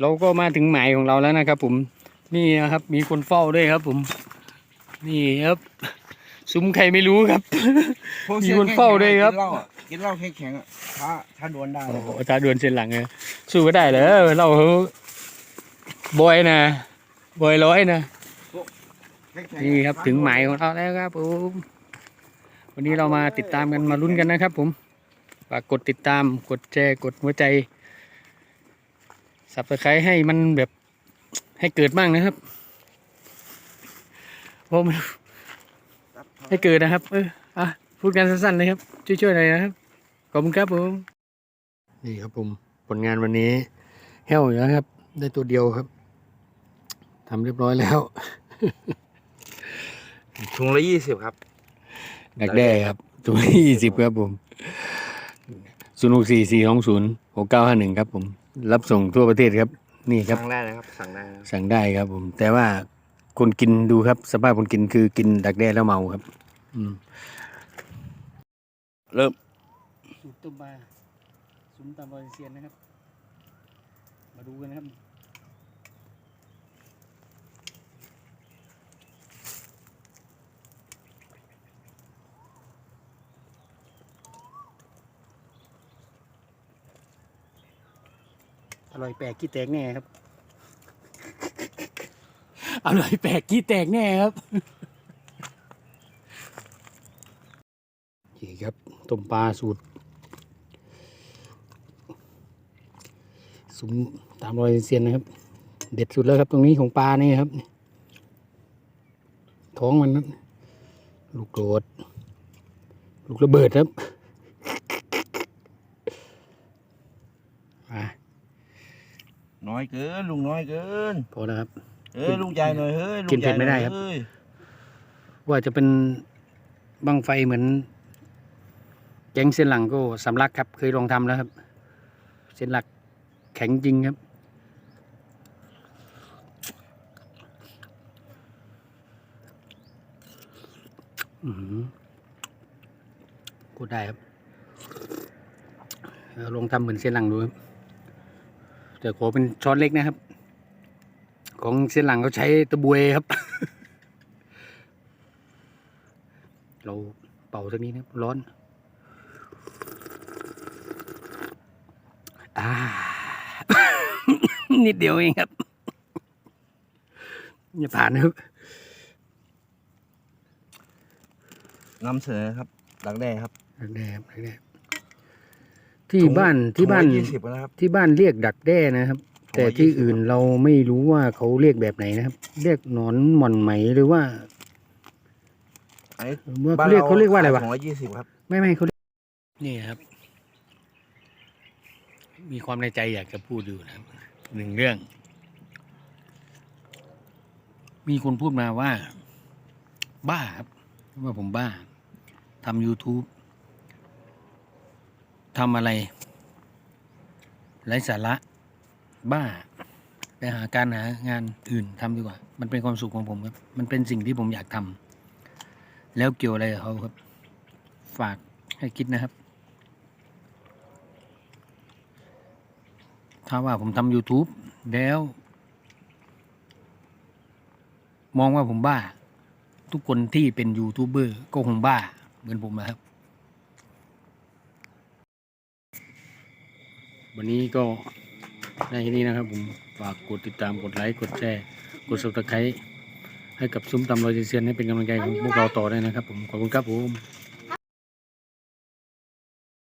เราก็มาถึงหมายของเราแล้วนะครับ ผมนี่นะครับ มีคนเฝ้าด้วยครับ ผม นี่ครับ ซุ้มใครไม่รู้ครับ มีคนเฝ้าด้วยครับ กินเหล้าอะกินเหล้าแข็งๆอะถ้าถ้าดวลได้โอ้โหตาดวนเส้นหลังเลยสู้ก็ได้เหรอเราเขาบอยนะบอยร้อยนะแข็งๆนี่ครับถึงหมายของเราแล้วครับผมวันนี้เรามาติดตามกันมาลุ้นกันนะครับ ผมฝากกดติดตามกดแชร์กดหัวใจ สับตะไคร้ให้มันแบบให้เกิดบ้างนะครับเพราะมันให้เกิดนะครับ เอออะพูดกันสั้นๆเลยครับ ช่วยๆหน่อยนะครับ ขอบคุณครับผม นี่ครับผมผลงานวันนี้แห้วอยู่แล้วครับ ได้ตัวเดียวครับทำเรียบร้อยแล้วถุงละยี่สิบครับดักแด้ครับตัวยี่สิบครับผมศูนย์หกสี่สี่สองศูนย์หกเก้าห้าหนึ่งครับผม รับส่งทั่วประเทศครับ นี่ครับ สั่งได้นะครับ สั่งได้นะครับสั่งได้ครับผม แต่ว่าคนกินดูครับ สภาพคนกินคือกินดักแด้แล้วเมาครับ อืมเริ่มสูตรต้มปลาซุ้มตามรอยเซียนนะครับ มาดูกันนะครับ อร่อยแปลกขี้แตกแน่ครับ อร่อยแปลกขี้แตกแน่ครับนี่ครับต้มปลาสูตรซุ้มตามรอยเซียนนะครับ เด็ดสุดแล้วครับ ตรงนี้ของปลานี่ครับ ท้องมันนะลูกโดดลูกระเบิดครับอะ น้อยเกินลุงน้อยเกินพอแล้วครับ เอ้ยลุงใหญ่หน่อยเฮ้ยลุงกินเผ็ดใหญ่ไม่ได้หน่อยครับเฮ้ยว่าจะเป็นบังไฟเหมือนแก๊งเส้นหลังก็สำลักครับ เคยลองทำแล้วครับ เส้นหลักแข็งจริงครับ อือหือพูดได้ครับเอาลองทำเหมือนเส้นหลังดูครับ แต่ขอเป็นช้อนเล็กนะครับ ของเส้นหลังเขาใช้ตะบวยครับ เราเป่าสักนิดนะครับร้อน อ่า นิดเดียวเองครับอย่าผ่านนะครับนำเสนอครับดักแด้ครับดักแด้ครับดักแด้ ที่บ้านที่บ้านยี่สิบนะครับที่บ้านเรียกดักแด้นะครับถุงละแต่ที่20อื่นเราไม่รู้ว่าเขาเรียกแบบไหนนะครับ เรียกหนอนหม่อนไหมหรือว่าอันนี้ว่าบ้าเขานเรียกเขาเรียกว่าอะไรวะถุงละยี่สิบครับ ไม่ไม่เขาเรียกนี่ครับ มีความในใจอยากจะพูดอยู่นะครับหนึ่งเรื่อง มีคนพูดมาว่า บ้าครับ ว่าผมบ้าทำ YouTube ทำอะไรไร้สาระบ้า ไปหาการหางานอื่นทำดีกว่า มันเป็นความสุขของผมครับ มันเป็นสิ่งที่ผมอยากทำแล้วเกี่ยวอะไรกับเขาครับ ฝากให้คิดนะครับ ถ้าว่าผมทำ YouTube แล้ว มองว่าผมบ้า ทุกคนที่เป็นยูทูบเบอร์ก็คงบ้าเหมือนผมนะครับ วันนี้ก็ได้แค่นี้นะครับผมฝากกดติดตามกดไลค์กดแชร์กด subscribe ให้กับซุ้มตำรอยเซียนให้เป็นกำลังใจของพวกเราต่อได้นะครับผมขอบคุณครับผม